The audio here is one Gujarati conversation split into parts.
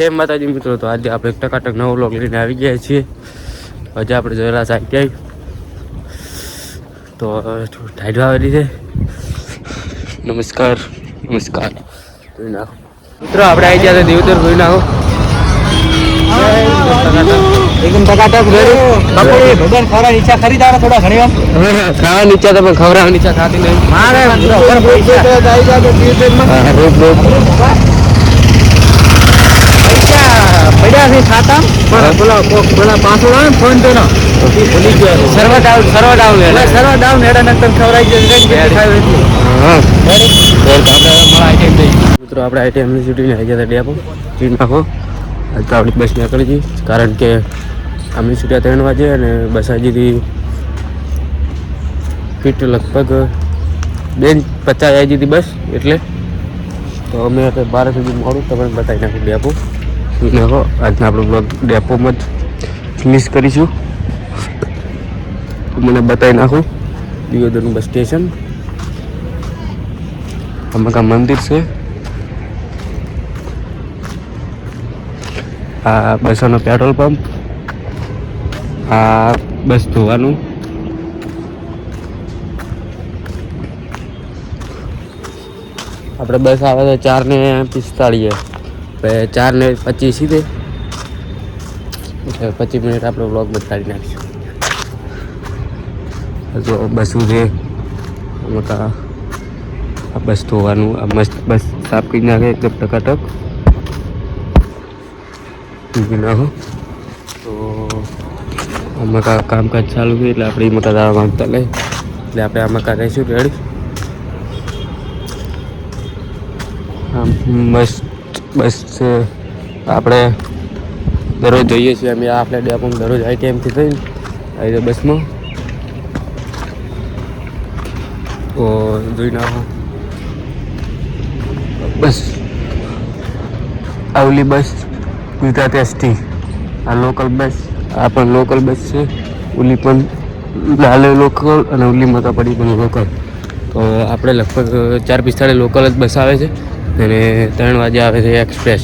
જય માતાજી મિત્રો તો આજે આપણે ટકાટક નવો લોક લઈને આવી ગયા છીએ. હજી આપણે જરા સાઈડ આવી તો ઢાઈડવા આવેલી છે નમસ્કાર નમસ્કાર. નાખો. મિત્રો આપણે આવી ગયા દેવતર જોઈ નાખો એકદમ ટકાટક રેડી. ભગવાન ખરા ઈચ્છા ખરીદાર થોડા ઘણી વાર તમે ખવડાવવાની ઈચ્છા થતી નહીં મારે રોજ રોજ. છે ખાતા. પણ પેલા પેલા પાછો આવે ફોન પેનો એ ભૂલી ગયો. સર્વ ડાઉન સર્વ ડાઉન એટલે સર્વ ડાઉન હેડા ને તમે ખવડાવી દે રેડી કેટલી ખાવી એટલી મિત્રો આપણે છૂટીને આવી ગયા ડેપો ચીન નાખો આજ તો આપણી બસ નીકળી ગઈ. કારણ કે અમે છૂટ્યા ત્રણ વાગે અને બસ હજીથી ફીટ લગભગ બેન પચાસ આવી હતી બસ એટલે તો અમે બાર સુધી મોડું તમને બતાવી નાખું ડેપો નાખો આજના આપણો બ્લોગ ડેપોમાં જ ફિનિશ કરીશું. મને બતાવી નાખું. દિયોદરનું બસ સ્ટેશન અમારા મંદિર છે? આ બસોનો પેટ્રોલ પંપ. આ બસ ધોવાનું. આપણે બસ આવે તો ચાર ને પિસ્તાળીએ. પછી ચાર ને પચીસ સીધે. પચીસ મિનિટ આપણે બ્લોગ બતાડી નાખીશું. જો બસું છે કા આ બસ ધોવાનું, આ મસ્ત બસ સાફ કરી નાખે એકદમ ટકાટક. મૂકી નાખો તો આમાં કા કામકાજ ચાલુ છે એટલે આપણે એમાં દાવા માંગતા લઈ એટલે આપણે આમાં કરાવીશું રેડી આમ મસ્ત બસ આપણે દરરોજ જોઈએ છીએ. અમે આપણે ડેપોમાં દરરોજ આઈ ટાઈમથી થઈને આવી જાય બસમાં. તો જોઈ નાખો. બસ. આવલી બસ, ગુજરાત એસટી આ લોકલ બસ. આ પણ લોકલ બસ છે. ઓલી પણ, લાલે લોકલ અને ઓલી મતાપડી પણ લોકલ તો આપણે લગભગ ચાર પિસ્તાળીસ લોકલ જ બસ આવે છે અને ત્રણ વાગે આવે છે એક્સપ્રેસ.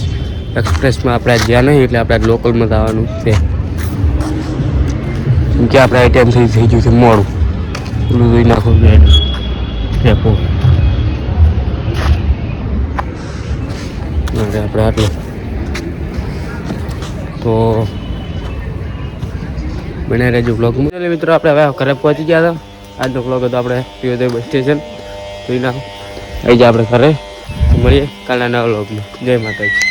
એક્સપ્રેસમાં આપણે આજ ગયા નહીં એટલે આપણે લોકલમાં જ આવવાનું છે. કેમ કે આપણે આઈટમ થઈ થઈ ગયું છે મોડું. પેલું જોઈ નાખો. ડેપો આપણે આટલું. તો બને રહેજો બ્લોગ મિત્રો, આપણે હવે ઘરે પહોંચી ગયા હતા. આજનો બ્લોગ હતો આપણે પિયોદેવ બસ સ્ટેશન. જોઈ નાખો આવી આપણે ઘરે. મળીએ કાલના નવા બ્લોગમાં જય માતાજી.